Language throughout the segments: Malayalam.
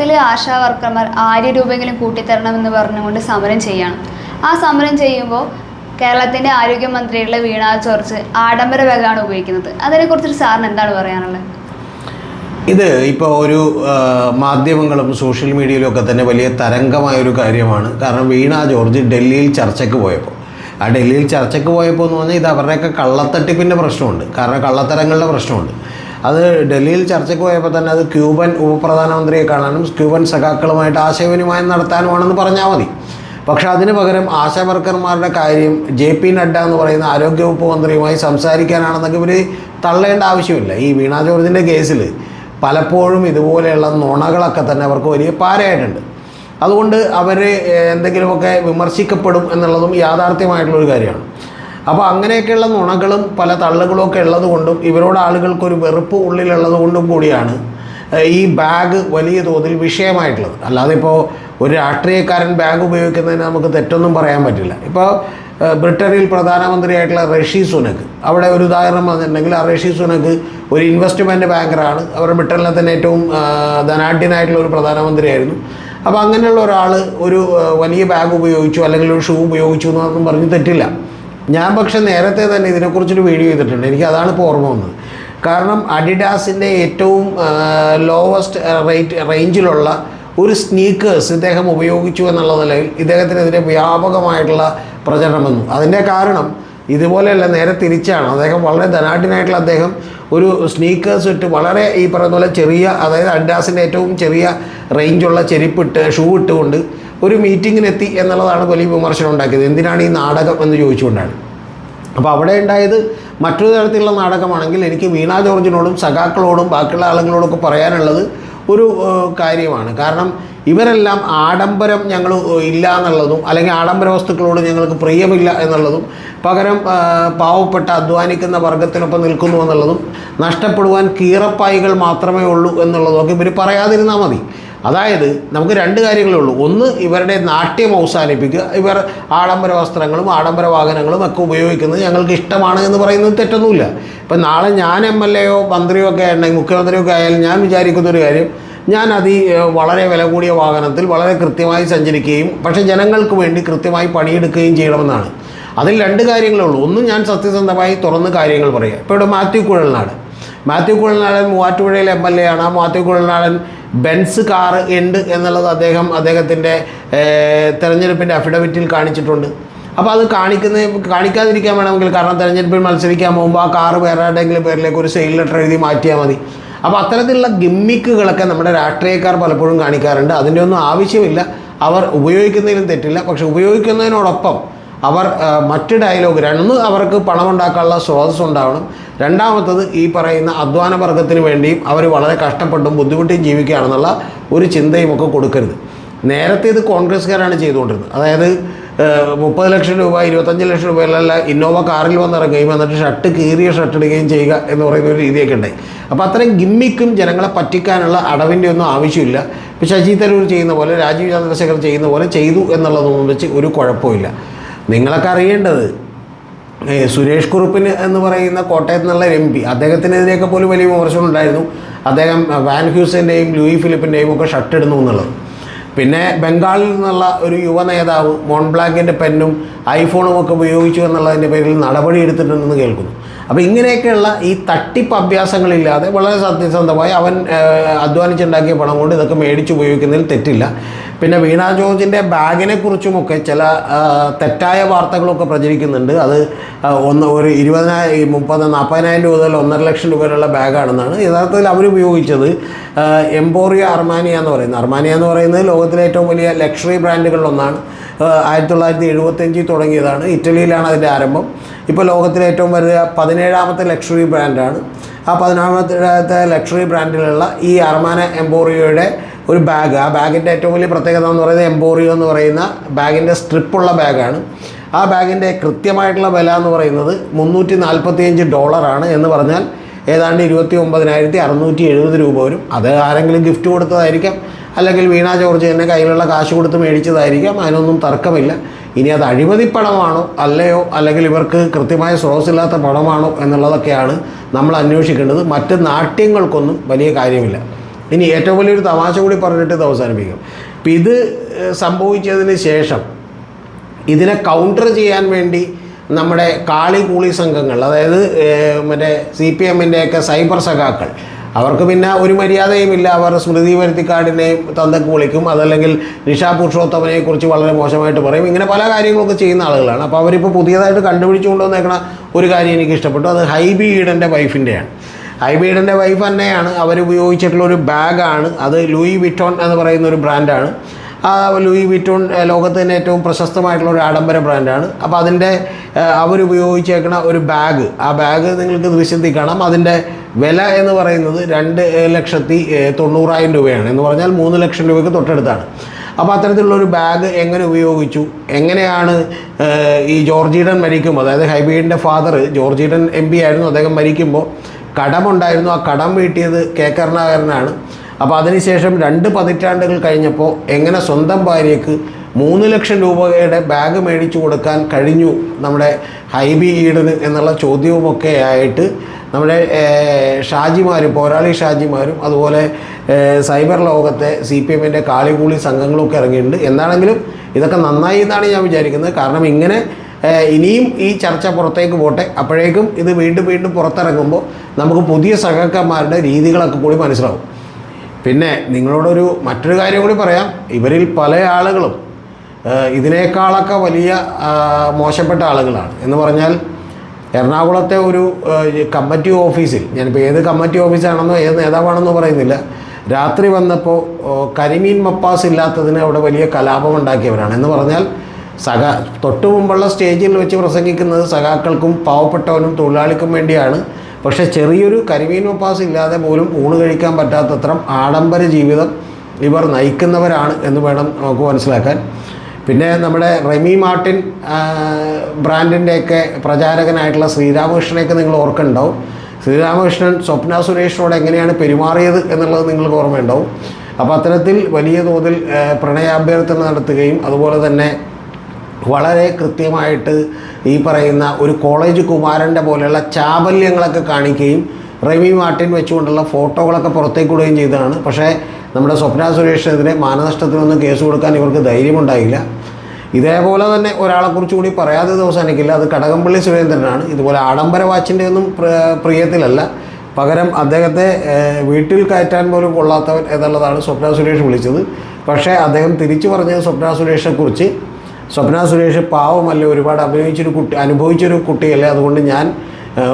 കേരളത്തിലെ ആശാ വർക്കർമാർ ആയിരം രൂപയെങ്കിലും കൂട്ടിത്തരണമെന്ന് പറഞ്ഞുകൊണ്ട് സമരം ചെയ്യണം. ആ സമരം ചെയ്യുമ്പോൾ കേരളത്തിന്റെ ആരോഗ്യമന്ത്രിയുള്ള വീണ ചോർച്ച് ആഡംബര ബാഗാണ് ഉപയോഗിക്കുന്നത്. അതിനെക്കുറിച്ച് സാറിന് എന്താണ് പറയാനുള്ളത്? ഇത് ഇപ്പോൾ ഒരു മാധ്യമങ്ങളും സോഷ്യൽ മീഡിയയിലും ഒക്കെ തന്നെ വലിയ തരംഗമായ ഒരു കാര്യമാണ്. കാരണം വീണ ജോർജ് ഡൽഹിയിൽ ചർച്ചയ്ക്ക് പോയപ്പോൾ ആ ഡൽഹിയിൽ ചർച്ചയ്ക്ക് പോയപ്പോൾ എന്ന് പറഞ്ഞാൽ ഇത് അവരുടെയൊക്കെ കള്ളത്തട്ടിപ്പിന്റെ പ്രശ്നമുണ്ട്. കാരണം കള്ളത്തരങ്ങളുടെ പ്രശ്നമുണ്ട്. അത് ഡൽഹിയിൽ ചർച്ചയ്ക്ക് പോയപ്പോൾ തന്നെ അത് ക്യൂബൻ ഉപപ്രധാനമന്ത്രിയെ കാണാനും ക്യൂബൻ സഖാക്കളുമായിട്ട് ആശയവിനിമയം നടത്താനുമാണെന്ന് പറഞ്ഞാൽ മതി. പക്ഷേ അതിന് പകരം ആശാ വർക്കർമാരുടെ കാര്യം ജെ പി നഡ്ഡ എന്ന് പറയുന്ന ആരോഗ്യവകുപ്പ് മന്ത്രിയുമായി സംസാരിക്കാനാണെന്നൊക്കെ ഇവർ തള്ളേണ്ട ആവശ്യമില്ല. ഈ വീണ ജോർജിന്റെ കേസിൽ പലപ്പോഴും ഇതുപോലെയുള്ള നുണകളൊക്കെ തന്നെ അവർക്ക് വലിയ പാരയായിട്ടുണ്ട്. അതുകൊണ്ട് അവർ എന്തെങ്കിലുമൊക്കെ വിമർശിക്കപ്പെടും എന്നുള്ളതും യാഥാർത്ഥ്യമായിട്ടുള്ളൊരു കാര്യമാണ്. അപ്പോൾ അങ്ങനെയൊക്കെയുള്ള നുണകളും പല തള്ളുകളും ഒക്കെ ഉള്ളതുകൊണ്ടും ഇവരോട് ആളുകൾക്കൊരു വെറുപ്പ് ഉള്ളിലുള്ളത് കൊണ്ടും കൂടിയാണ് ഈ ബാഗ് വലിയ തോതിൽ വിഷയമായിട്ടുള്ളത്. അല്ലാതെ ഇപ്പോൾ ഒരു രാഷ്ട്രീയക്കാരൻ ബാഗ് ഉപയോഗിക്കുന്നതിന് നമുക്ക് തെറ്റൊന്നും പറയാൻ പറ്റില്ല. ഇപ്പോൾ ബ്രിട്ടനിൽ പ്രധാനമന്ത്രിയായിട്ടുള്ള റഷി സുനക് അവിടെ ഒരു ഉദാഹരണം വന്നിട്ടുണ്ടെങ്കിൽ ആ റഷി സുനക് ഒരു ഇൻവെസ്റ്റ്മെന്റ് ബാങ്കറാണ്. അവർ ബ്രിട്ടനിലെ തന്നെ ഏറ്റവും ധനാഢ്യനായിട്ടുള്ള ഒരു പ്രധാനമന്ത്രിയായിരുന്നു. അപ്പോൾ അങ്ങനെയുള്ള ഒരാൾ ഒരു വലിയ ബാഗ് ഉപയോഗിച്ചു അല്ലെങ്കിൽ ഒരു ഷൂ ഉപയോഗിച്ചു എന്നൊന്നും പറഞ്ഞ് തെറ്റില്ല. ഞാൻ പക്ഷെ നേരത്തെ തന്നെ ഇതിനെക്കുറിച്ചൊരു വീഡിയോ ചെയ്തിട്ടുണ്ട്. എനിക്ക് അതാണ് ഇപ്പോൾ ഓർമ്മ വന്നത്. കാരണം അഡിഡാസിന്റെ ഏറ്റവും ലോവസ്റ്റ് റേറ്റ് റേഞ്ചിലുള്ള ഒരു സ്നീക്കേഴ്സ് ഇദ്ദേഹം ഉപയോഗിച്ചു എന്നുള്ള നിലയിൽ ഇദ്ദേഹത്തിനെതിരെ വ്യാപകമായിട്ടുള്ള പ്രചരണം വന്നു. അതിന്റെ കാരണം ഇതുപോലെയല്ല നേരെ തിരിച്ചാണ്. അദ്ദേഹം വളരെ ധനാഢ്യനായിട്ടുള്ള അദ്ദേഹം ഒരു സ്നീക്കേഴ്സ് ഇട്ട് വളരെ ഈ പറയുന്ന പോലെ ചെറിയ അതായത് അഡിഡാസിന്റെ ഏറ്റവും ചെറിയ റേഞ്ചുള്ള ചെരുപ്പിട്ട് ഷൂ ഇട്ടുകൊണ്ട് ഒരു മീറ്റിങ്ങിനെത്തി എന്നുള്ളതാണ് വലിയ വിമർശനം ഉണ്ടാക്കിയത്. എന്തിനാണ് ഈ നാടകം എന്ന് ചോദിച്ചുകൊണ്ടാണ്. അപ്പോൾ അവിടെ ഉണ്ടായത് മറ്റൊരു തരത്തിലുള്ള നാടകമാണെങ്കിൽ എനിക്ക് വീണ ജോർജിനോടും സഖാക്കളോടും ബാക്കിയുള്ള ആളുകളോടൊക്കെ പറയാനുള്ളത് ഒരു കാര്യമാണ്. കാരണം ഇവരെല്ലാം ആഡംബരം ഞങ്ങൾ ഇല്ല എന്നുള്ളതും അല്ലെങ്കിൽ ആഡംബര വസ്തുക്കളോട് ഞങ്ങൾക്ക് പ്രിയമില്ല എന്നുള്ളതും പകരം പാവപ്പെട്ട അധ്വാനിക്കുന്ന വർഗത്തിനൊപ്പം നിൽക്കുന്നു എന്നുള്ളതും നഷ്ടപ്പെടുവാൻ കീറപ്പായികൾ മാത്രമേ ഉള്ളൂ എന്നുള്ളതും ഒക്കെ ഇവർ പറയാതിരുന്നാൽ മതി. അതായത് നമുക്ക് രണ്ട് കാര്യങ്ങളേ ഉള്ളൂ. ഒന്ന് ഇവരുടെ നാട്യം അവസാനിപ്പിക്കുക. ഇവർ ആഡംബര വസ്ത്രങ്ങളും ആഡംബര വാഹനങ്ങളും ഒക്കെ ഉപയോഗിക്കുന്നത് ഞങ്ങൾക്ക് ഇഷ്ടമാണ് എന്ന് പറയുന്നത് തെറ്റൊന്നുമില്ല. ഇപ്പം നാളെ ഞാൻ എം എൽ എയോ മന്ത്രിയോ ഒക്കെ ആയിട്ടുണ്ടെങ്കിൽ മുഖ്യമന്ത്രിയോ ഒക്കെ ആയാലും ഞാൻ വിചാരിക്കുന്ന ഒരു കാര്യം ഞാൻ അതി വളരെ വില കൂടിയ വാഹനത്തിൽ വളരെ കൃത്യമായി സഞ്ചരിക്കുകയും പക്ഷേ ജനങ്ങൾക്ക് വേണ്ടി കൃത്യമായി പണിയെടുക്കുകയും ചെയ്യണമെന്നാണ്. അതിൽ രണ്ട് കാര്യങ്ങളേ ഉള്ളൂ. ഒന്ന് ഞാൻ സത്യസന്ധമായി തുറന്ന് കാര്യങ്ങൾ പറയുക ഇപ്പോൾ ഇവിടെ മാത്യു കുഴൽനാട്. മാത്യു കുഴൽനാടൻ മൂവാറ്റുപുഴയിലെ എം എൽ എ ആണ്. ആ മാത്യു കുഴൽനാടൻ ബെൻസ് കാർ ഉണ്ട് എന്നുള്ളത് അദ്ദേഹം അദ്ദേഹത്തിന്റെ തെരഞ്ഞെടുപ്പിന്റെ അഫിഡവിറ്റിൽ കാണിച്ചിട്ടുണ്ട്. അപ്പോൾ അത് കാണിക്കുന്ന കാണിക്കാതിരിക്കാൻ വേണമെങ്കിൽ കാരണം തെരഞ്ഞെടുപ്പിൽ മത്സരിക്കാൻ പോകുമ്പോൾ ആ കാറ് വേറെ പേരിലേക്ക് ഒരു സെയിൽ ലെറ്റർ എഴുതി മാറ്റിയാൽ മതി. അപ്പോൾ അത്തരത്തിലുള്ള ഗിമ്മിക്കുകളൊക്കെ നമ്മുടെ രാഷ്ട്രീയക്കാർ പലപ്പോഴും കാണിക്കാറുണ്ട്. അതിന്റെ ഒന്നും ആവശ്യമില്ല. അവർ ഉപയോഗിക്കുന്നതിലും തെറ്റില്ല. പക്ഷെ ഉപയോഗിക്കുന്നതിനോടൊപ്പം അവർ മറ്റ് ഡയലോഗ് ഒന്ന് അവർക്ക് സ്രോതസ് ഉണ്ടാവണം രണ്ടാമത്തത് ഈ പറയുന്ന അധ്വാന വർഗത്തിന് വേണ്ടിയും അവർ വളരെ കഷ്ടപ്പെട്ടും ബുദ്ധിമുട്ടിയും ജീവിക്കുകയാണെന്നുള്ള ഒരു ചിന്തയും ഒക്കെ കൊടുക്കരുത്. നേരത്തെ ഇത് കോൺഗ്രസ്സുകാരാണ് ചെയ്തുകൊണ്ടിരുന്നത്. അതായത് മുപ്പത് ലക്ഷം രൂപ ഇരുപത്തഞ്ച് ലക്ഷം രൂപയിലല്ല ഇന്നോവ കാറിൽ വന്നിറങ്ങുകയും എന്നിട്ട് ഷർട്ട് കീറിയ ഷർട്ട് ഇടുകയും ചെയ്യുക എന്ന് പറയുന്ന ഒരു രീതിയൊക്കെ ഉണ്ടായി. അപ്പോൾ അത്രയും ഗിമ്മിക്കും ജനങ്ങളെ പറ്റിക്കാനുള്ള അടവിന്റെ ഒന്നും ആവശ്യമില്ല. ഇപ്പോൾ ശശി തരൂർ ചെയ്യുന്ന പോലെ രാജീവ് ചന്ദ്രശേഖർ ചെയ്യുന്ന പോലെ ചെയ്തു എന്നുള്ളതൊന്നും വെച്ച് ഒരു കുഴപ്പമില്ല. നിങ്ങളൊക്കെ അറിയേണ്ടത് സുരേഷ് കുറുപ്പിന് എന്ന് പറയുന്ന കോട്ടയത്ത് നിന്നുള്ള എം പി. അദ്ദേഹത്തിനെതിരെയൊക്കെ പോലും വലിയ വിമർശനം ഉണ്ടായിരുന്നു അദ്ദേഹം വാൻ ഹ്യൂസിന്റെയും ലൂയി ഫിലിപ്പിന്റെയും ഒക്കെ ഷർട്ട് ഇടുന്നു എന്നുള്ളത്. പിന്നെ ബംഗാളിൽ നിന്നുള്ള ഒരു യുവ നേതാവ് മോൺബ്ലാങ്കിന്റെ പെന്നും ഐഫോണും ഒക്കെ ഉപയോഗിച്ചു എന്നുള്ളതിന്റെ പേരിൽ നടപടി എടുത്തിട്ടുണ്ടെന്ന് കേൾക്കുന്നു. അപ്പോൾ ഇങ്ങനെയൊക്കെയുള്ള ഈ തട്ടിപ്പ് അഭ്യാസങ്ങളില്ലാതെ വളരെ സത്യസന്ധമായി അവൻ അധ്വാനിച്ചുണ്ടാക്കിയ പണം കൊണ്ട് ഇതൊക്കെ മേടിച്ച് ഉപയോഗിക്കുന്നതിൽ തെറ്റില്ല. പിന്നെ വീണ ജോർജിന്റെ ബാഗിനെ കുറിച്ചുമൊക്കെ ചില തെറ്റായ വാർത്തകളൊക്കെ പ്രചരിക്കുന്നുണ്ട്. അത് ഒന്ന് ഒരു ഇരുപതിനായിരം മുപ്പത് നാൽപ്പതിനായിരം രൂപ മുതൽ ഒന്നര ലക്ഷം രൂപ വരെയുള്ള ബാഗാണെന്നാണ്. യഥാർത്ഥത്തിൽ ആ, എംപോറിയ അർമാനിയ എന്ന് പറയുന്നത്. അർമാനിയ എന്ന് പറയുന്നത് ലോകത്തിലെ ഏറ്റവും വലിയ ലക്ഷറി ബ്രാൻഡുകളിലൊന്നാണ് ആയിരത്തി തൊള്ളായിരത്തി എഴുപത്തഞ്ചിൽ തുടങ്ങിയതാണ്. ഇറ്റലിയിലാണ് അതിന്റെ ആരംഭം. ഇപ്പോൾ ലോകത്തിലെ ഏറ്റവും വലിയ പതിനേഴാമത്തെ ലക്ഷറി ബ്രാൻഡാണ്. ആ പതിനാറാമത്തെ ലക്ഷറി ബ്രാൻഡിലുള്ള ഈ അർമാന എംപോറിയോയുടെ ഒരു ബാഗ് ആ ബാഗിന്റെ ഏറ്റവും വലിയ പ്രത്യേകത എന്ന് പറയുന്നത് എംബോറിയോ എന്ന് പറയുന്ന ബാഗിന്റെ സ്ട്രിപ്പുള്ള ബാഗാണ് ആ ബാഗിന്റെ കൃത്യമായിട്ടുള്ള വില എന്ന് പറയുന്നത് മുന്നൂറ്റി നാൽപ്പത്തിയഞ്ച് ഡോളറാണ് എന്ന് പറഞ്ഞാൽ ഏതാണ്ട് ഇരുപത്തി ഒമ്പതിനായിരത്തി അറുന്നൂറ്റി എഴുപത് രൂപ വരും. അത് ആരെങ്കിലും ഗിഫ്റ്റ് കൊടുത്തതായിരിക്കാം. അല്ലെങ്കിൽ വീണ ജോർജ് തന്നെ കയ്യിലുള്ള കാശ് കൊടുത്ത് മേടിച്ചതായിരിക്കാം. അതിനൊന്നും തർക്കമില്ല. ഇനി അത് അഴിമതി പണമാണോ അല്ലയോ? അല്ലെങ്കിൽ ഇവർക്ക് കൃത്യമായ സ്രോതസ്സില്ലാത്ത പണമാണോ എന്നുള്ളതൊക്കെയാണ് നമ്മൾ അന്വേഷിക്കേണ്ടത്. മറ്റ് നാട്യങ്ങൾക്കൊന്നും വലിയ കാര്യമില്ല. ഇനി ഏറ്റവും വലിയൊരു തമാശ കൂടി പറഞ്ഞിട്ട് ഇത് അവസാനിപ്പിക്കും. ഇപ്പം ഇത് സംഭവിച്ചതിന് ശേഷം ഇതിനെ കൗണ്ടർ ചെയ്യാൻ വേണ്ടി നമ്മുടെ കാളി കൂളി സംഘങ്ങൾ അതായത് മറ്റേ സി പി എമ്മിന്റെയൊക്കെ സൈബർ സഖാക്കൾ അവർക്ക് പിന്നെ ഒരു മര്യാദയുമില്ല അവർ സ്മൃതി വരുത്തിക്കാടിനെയും തന്തക്ക് വിളിക്കും. അതല്ലെങ്കിൽ നിഷാ പുരുഷോത്തമനെ കുറിച്ച് വളരെ മോശമായിട്ട് പറയും. ഇങ്ങനെ പല കാര്യങ്ങളൊക്കെ ചെയ്യുന്ന ആളുകളാണ്. അപ്പോൾ അവരിപ്പോൾ പുതിയതായിട്ട് കണ്ടുപിടിച്ചു കൊണ്ടുവന്നേക്കണ ഒരു കാര്യം എനിക്ക് ഇഷ്ടപ്പെട്ടു അത് ഹൈബി ഈഡന്റെ വൈഫിന്റെയാണ് ഹൈബീഡിന്റെ വൈഫ് തന്നെയാണ്. അവർ ഉപയോഗിച്ചിട്ടുള്ള ഒരു ബാഗാണ് അത് ലൂയി വിറ്റോൺ എന്ന് പറയുന്ന ഒരു ബ്രാൻഡാണ് ആ ലൂയി വിറ്റോൺ ലോകത്ത് തന്നെ ഏറ്റവും പ്രശസ്തമായിട്ടുള്ള ഒരു ആഡംബര ബ്രാൻഡാണ് അപ്പോൾ അതിന്റെ അവരുപയോഗിച്ചേക്കുന്ന ഒരു ബാഗ് ആ ബാഗ് നിങ്ങൾക്ക് ദൃശ്യത്തിൽ കാണാം അതിന്റെ വില എന്ന് പറയുന്നത് രണ്ട് ലക്ഷത്തി തൊണ്ണൂറായിരം രൂപയാണ്. എന്ന് പറഞ്ഞാൽ മൂന്ന് ലക്ഷം രൂപയ്ക്ക് തൊട്ടടുത്താണ്. അപ്പോൾ അത്തരത്തിലുള്ളൊരു ബാഗ് എങ്ങനെ ഉപയോഗിച്ചു? എങ്ങനെയാണ് ഈ ജോർജീഡൻ മരിക്കുമ്പോൾ അതായത് ഹൈബീഡിന്റെ father George Eden M P ആയിരുന്നു. അദ്ദേഹം മരിക്കുമ്പോൾ കടമുണ്ടായിരുന്നു. ആ കടം വീട്ടിയത് കെ. കരുണാകരനാണ്. അപ്പോൾ അതിനുശേഷം രണ്ട് പതിറ്റാണ്ടുകൾ കഴിഞ്ഞപ്പോൾ എങ്ങനെ സ്വന്തം ഭാര്യയ്ക്ക് മൂന്ന് ലക്ഷം രൂപയുടെ ബാഗ് മേടിച്ചു കൊടുക്കാൻ കഴിഞ്ഞു നമ്മുടെ ഹൈബി ഈഡന് എന്നുള്ള ചോദ്യവുമൊക്കെ ആയിട്ട് നമ്മുടെ ഷാജിമാരും പോരാളി ഷാജിമാരും അതുപോലെ സൈബർ ലോകത്തെ സി പി എമ്മിന്റെ കാളികൂളി സംഘങ്ങളൊക്കെ ഇറങ്ങിയിട്ടുണ്ട്. എന്താണെങ്കിലും ഇതൊക്കെ നന്നായി എന്നാണ് ഞാൻ വിചാരിക്കുന്നത്. കാരണം ഇങ്ങനെ ഇനിയും ഈ ചർച്ച പുറത്തേക്ക് പോട്ടെ. അപ്പോഴേക്കും ഇത് വീണ്ടും വീണ്ടും പുറത്തിറങ്ങുമ്പോൾ നമുക്ക് പുതിയ സഹക്കന്മാരുടെ രീതികളൊക്കെ കൂടി മനസ്സിലാവും. പിന്നെ നിങ്ങളോടൊരു മറ്റൊരു കാര്യം കൂടി പറയാം. ഇവരിൽ പല ആളുകളും ഇതിനേക്കാളൊക്കെ വലിയ മോശപ്പെട്ട ആളുകളാണ്. എന്ന് പറഞ്ഞാൽ എറണാകുളത്തെ ഒരു കമ്മിറ്റി ഓഫീസിൽ ഞാനിപ്പോൾ ഏത് കമ്മിറ്റി ഓഫീസാണെന്നോ ഏത് നേതാവാണെന്നോ പറയുന്നില്ല. രാത്രി വന്നപ്പോൾ കരിമീൻ മപ്പാസ് ഇല്ലാത്തതിന് അവിടെ വലിയ കലാപം ഉണ്ടാക്കിയവരാണ്. എന്ന് പറഞ്ഞാൽ സഖ തൊട്ടു മുമ്പുള്ള സ്റ്റേജിൽ വെച്ച് പ്രസംഗിക്കുന്നത് സഖാക്കൾക്കും പാവപ്പെട്ടവനും തൊഴിലാളിക്കും വേണ്ടിയാണ്. പക്ഷേ ചെറിയൊരു കരിമീൻ മപ്പാസ് ഇല്ലാതെ പോലും ഊണ് കഴിക്കാൻ പറ്റാത്തത്രം ആഡംബര ജീവിതം ഇവർ നയിക്കുന്നവരാണ് എന്ന് വേണം നമുക്ക് മനസ്സിലാക്കാൻ. പിന്നെ നമ്മുടെ റെമി മാർട്ടിൻ ബ്രാൻഡിന്റെയൊക്കെ പ്രചാരകനായിട്ടുള്ള ശ്രീരാമകൃഷ്ണനെയൊക്കെ നിങ്ങൾ ഓർക്കുന്നുണ്ടാവും. ശ്രീരാമകൃഷ്ണൻ സ്വപ്ന സുരേഷിനോട് എങ്ങനെയാണ് പെരുമാറിയത് എന്നുള്ളത് നിങ്ങൾക്ക് ഓർമ്മയുണ്ടാവും. അപ്പോൾ അത്തരത്തിൽ വലിയ തോതിൽ പ്രണയാഭ്യർത്ഥന നടത്തുകയും അതുപോലെ തന്നെ വളരെ കൃത്യമായിട്ട് ഈ പറയുന്ന ഒരു കോളേജ് കുമാരന്റെ പോലെയുള്ള ചാബല്യങ്ങളൊക്കെ കാണിക്കുകയും റവി മാർട്ടിൻ വെച്ചുകൊണ്ടുള്ള ഫോട്ടോകളൊക്കെ പുറത്തേക്ക് വിടുകയും ചെയ്തതാണ്. പക്ഷേ നമ്മുടെ സ്വപ്ന സുരേഷിനെതിരെ മാനനഷ്ടത്തിനൊന്നും കേസ് കൊടുക്കാൻ ഇവർക്ക് ധൈര്യമുണ്ടായില്ല. ഇതേപോലെ തന്നെ ഒരാളെക്കുറിച്ച് കൂടി പറയാതെ അവസാനിക്കില്ല അത് കടകംപള്ളി സുരേന്ദ്രനാണ്. ഇതുപോലെ ആഡംബര വാച്ചിന്റെ ഒന്നും പ്ര- പ്രിയത്തിലല്ല. പകരം അദ്ദേഹത്തെ വീട്ടിൽ കയറ്റാൻ പോലും കൊള്ളാത്തവൻ എന്നുള്ളതാണ് സ്വപ്ന സുരേഷ് വിളിച്ചത്. പക്ഷേ അദ്ദേഹം തിരിച്ചു പറഞ്ഞത് സ്വപ്ന സുരേഷിനെക്കുറിച്ച്. സ്വപ്ന സുരേഷ് പാവമല്ല ഒരുപാട് അഭിനയിച്ചൊരു കുട്ടി അനുഭവിച്ചൊരു കുട്ടിയല്ലേ? അതുകൊണ്ട് ഞാൻ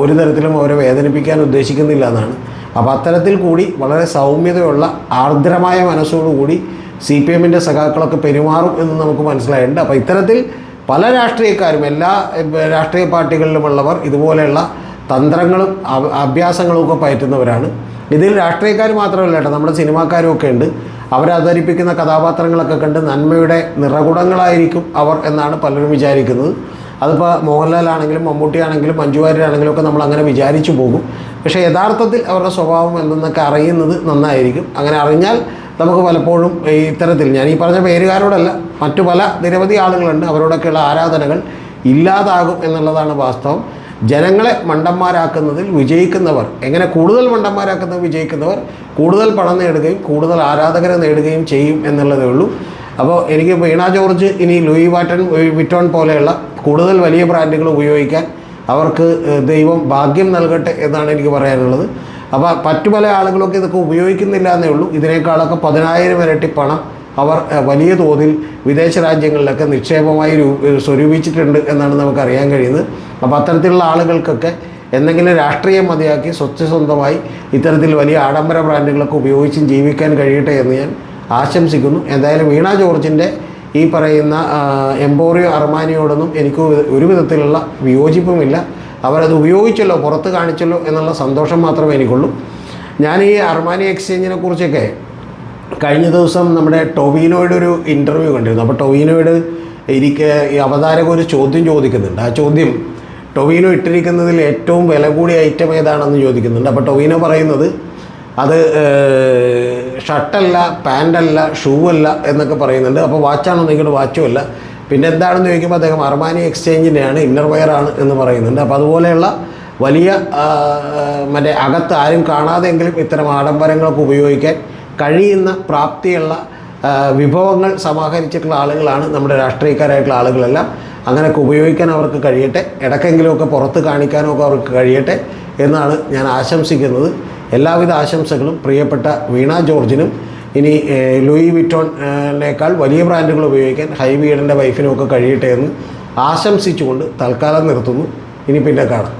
ഒരു തരത്തിലും അവരെ വേദനിപ്പിക്കാൻ ഉദ്ദേശിക്കുന്നില്ല എന്നാണ്. അപ്പോൾ അത്തരത്തിൽ കൂടി വളരെ സൗമ്യതയുള്ള ആർദ്രമായ മനസ്സോടുകൂടി സി പി എമ്മിന്റെ സഖാക്കളൊക്കെ പെരുമാറും എന്ന് നമുക്ക് മനസ്സിലായിട്ടുണ്ട്. അപ്പോൾ ഇത്തരത്തിൽ പല രാഷ്ട്രീയക്കാരും എല്ലാ രാഷ്ട്രീയ പാർട്ടികളിലുമുള്ളവർ ഇതുപോലെയുള്ള തന്ത്രങ്ങളും അഭ- അഭ്യാസങ്ങളും ഒക്കെ പയറ്റുന്നവരാണ്. ഇതിൽ രാഷ്ട്രീയക്കാർ മാത്രമല്ല കേട്ടോ നമ്മുടെ സിനിമാക്കാരും ഒക്കെ ഉണ്ട്. അവരവതരിപ്പിക്കുന്ന കഥാപാത്രങ്ങളൊക്കെ കണ്ട് നന്മയുടെ നിറകുടങ്ങളായിരിക്കും അവർ എന്നാണ് പലരും വിചാരിക്കുന്നത്. അതിപ്പോൾ മോഹൻലാൽ ആണെങ്കിലും മമ്മൂട്ടി ആണെങ്കിലും മഞ്ജു വാര്യരാണെങ്കിലും ഒക്കെ നമ്മൾ അങ്ങനെ വിചാരിച്ചു പോകും. പക്ഷേ യഥാർത്ഥത്തിൽ അവരുടെ സ്വഭാവം എന്തെന്നൊക്കെ അറിയുന്നത് നന്നായിരിക്കും. അങ്ങനെ അറിഞ്ഞാൽ നമുക്ക് പലപ്പോഴും ഇത്തരത്തിൽ ഞാൻ ഈ പറഞ്ഞ പേരുകാരോടല്ല മറ്റു പല നിരവധി ആളുകളുണ്ട് അവരോടൊക്കെയുള്ള ആരാധനകൾ ഇല്ലാതാകും എന്നുള്ളതാണ് വാസ്തവം. ജനങ്ങളെ മണ്ടന്മാരാക്കുന്നതിൽ വിജയിക്കുന്നവർ. എങ്ങനെ കൂടുതൽ മണ്ടന്മാരാക്കുന്നത് വിജയിക്കുന്നവർ? കൂടുതൽ പണം നേടുകയും കൂടുതൽ ആരാധകരെ നേടുകയും ചെയ്യും എന്നുള്ളതേ ഉള്ളൂ. അപ്പോൾ എനിക്ക് വീണ ജോർജ് ഇനി ലൂയി വാറ്റൺ വിറ്റോൺ പോലെയുള്ള കൂടുതൽ വലിയ ബ്രാൻഡുകൾ ഉപയോഗിക്കാൻ അവർക്ക് ദൈവം ഭാഗ്യം നൽകട്ടെ എന്നാണ് എനിക്ക് പറയാനുള്ളത്. അപ്പോൾ മറ്റു പല ആളുകളൊക്കെ ഇതൊക്കെ ഉപയോഗിക്കുന്നില്ല എന്നേ ഉള്ളൂ. ഇതിനേക്കാളൊക്കെ പതിനായിരം ഇരട്ടി പണം അവർ വലിയ തോതിൽ വിദേശ രാജ്യങ്ങളിലൊക്കെ നിക്ഷേപമായി സ്വരൂപിച്ചിട്ടുണ്ട് എന്നാണ് നമുക്ക് അറിയാൻ കഴിയുന്നത്. അപ്പോൾ അത്തരത്തിലുള്ള ആളുകൾക്കൊക്കെ എന്തെങ്കിലും രാഷ്ട്രീയം മതിയാക്കി സ്വച്ഛസ്വന്തമായി ഇത്തരത്തിൽ വലിയ ആഡംബര ബ്രാൻഡുകളൊക്കെ ഉപയോഗിച്ചും ജീവിക്കാൻ കഴിയട്ടെ എന്ന് ഞാൻ ആശംസിക്കുന്നു. എന്തായാലും വീണ ജോർജിന്റെ ഈ പറയുന്ന എംപോറിയോ അർമാനിയോടൊന്നും എനിക്ക് ഒരു വിധത്തിലുള്ള വിയോജിപ്പുമില്ല. അവരത് ഉപയോഗിച്ചല്ലോ പുറത്ത് കാണിച്ചല്ലോ എന്നുള്ള സന്തോഷം മാത്രമേ എനിക്കുള്ളൂ. ഞാൻ ഈ അർമാനി എക്സ്ചേഞ്ചിനെ കുറിച്ചൊക്കെ കഴിഞ്ഞ ദിവസം നമ്മുടെ ടൊവിനോയുടെ ഒരു ഇന്റർവ്യൂ കണ്ടിരുന്നു. അപ്പോൾ ടൊവിനോയുടെ എനിക്ക് ഈ അവതാരക ഒരു ചോദ്യം ചോദിക്കുന്നുണ്ട്. ആ ചോദ്യം ടൊവിനോ ഇട്ടിരിക്കുന്നതിൽ ഏറ്റവും വില കൂടിയ ഐറ്റം ഏതാണെന്ന് ചോദിക്കുന്നുണ്ട്. അപ്പോൾ ടൊവിനോ പറയുന്നത് അത് ഷർട്ടല്ല പാന്റല്ല ഷൂ അല്ല എന്നൊക്കെ പറയുന്നുണ്ട്. അപ്പോൾ വാച്ചാണോ നിങ്ങളുടെ വാച്ചും അല്ല. പിന്നെ എന്താണെന്ന് ചോദിക്കുമ്പോൾ അദ്ദേഹം അർമാനി എക്സ്ചേഞ്ചിന്റെയാണ് ഇന്നർ വെയർ ആണ് എന്ന് പറയുന്നുണ്ട്. അപ്പോൾ അതുപോലെയുള്ള വലിയ മറ്റേ അകത്ത് ആരും കാണാതെങ്കിലും ഇത്തരം ആഡംബരങ്ങളൊക്കെ ഉപയോഗിക്കാൻ കഴിയുന്ന പ്രാപ്തിയുള്ള വിഭവങ്ങൾ സമാഹരിച്ചിട്ടുള്ള ആളുകളാണ് നമ്മുടെ രാഷ്ട്രീയക്കാരായിട്ടുള്ള ആളുകളെല്ലാം. അങ്ങനെയൊക്കെ ഉപയോഗിക്കാൻ അവർക്ക് കഴിയട്ടെ ഇടയ്ക്കെങ്കിലുമൊക്കെ പുറത്ത് കാണിക്കാനും ഒക്കെ അവർക്ക് കഴിയട്ടെ എന്നാണ് ഞാൻ ആശംസിക്കുന്നത്. എല്ലാവിധ ആശംസകളും പ്രിയപ്പെട്ട വീണ ജോർജിനും. ഇനി ലൂയി വിറ്റോണിനേക്കാൾ വലിയ ബ്രാൻഡുകൾ ഉപയോഗിക്കാൻ ഹൈബീഡിന്റെ വൈഫിനും ഒക്കെ കഴിയട്ടെ എന്ന് ആശംസിച്ചുകൊണ്ട് തൽക്കാലം നിർത്തുന്നു. ഇനി പിന്നെ കാണാം.